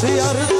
See yarıda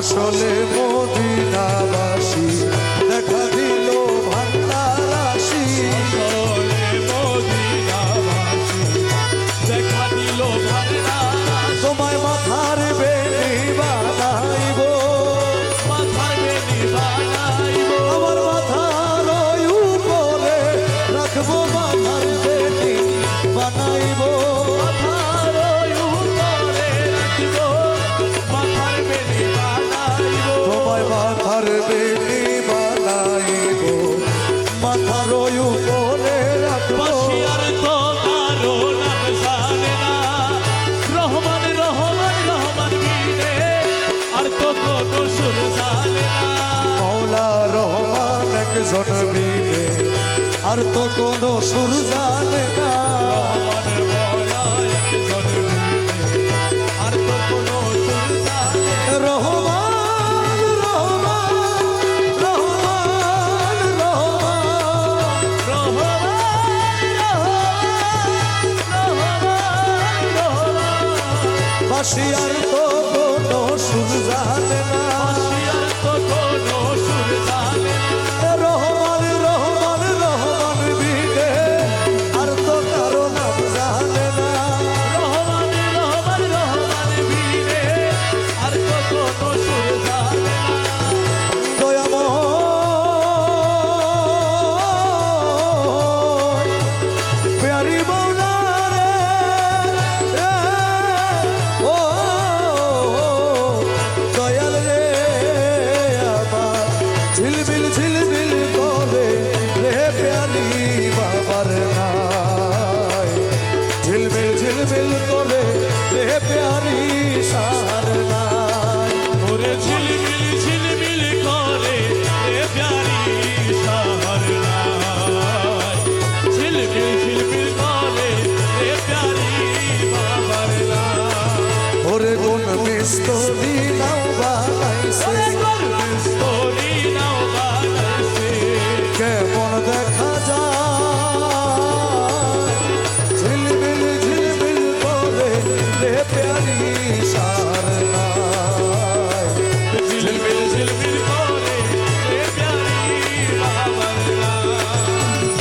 Στο λεπό την αλαστή δεν κατή. আর তো কোন সুর জানে আর তো কোনো সুর জানে না।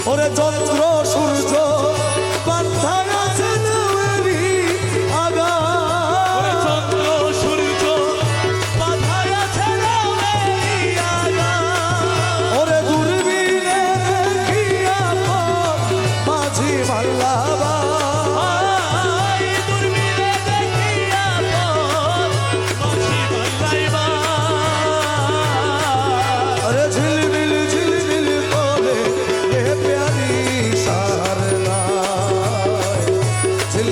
ওরে চন্দ্র সূর্য পান্থায় আছে ওরে দূরবীরে কি আপা মাঝি ভাল্লাবা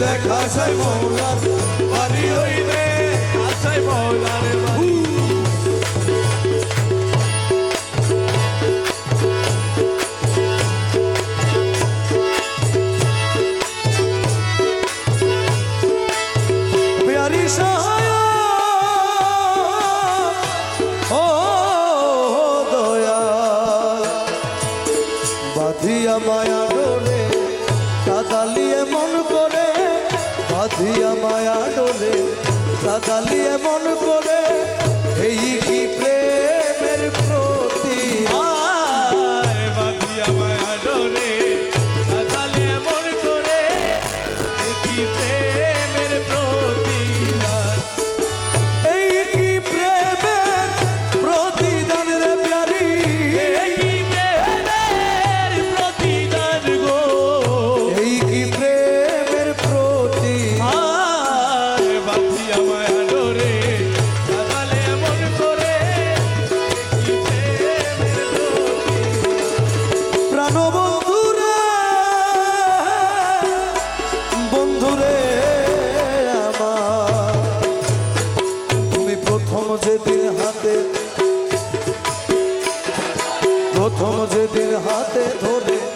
দেখা চাই মৌলার পানি হই দিয়া মায়া ডোলে দাদালি এমন করে এই কি প্রেম? প্রথম যেদিন হাতে ধরে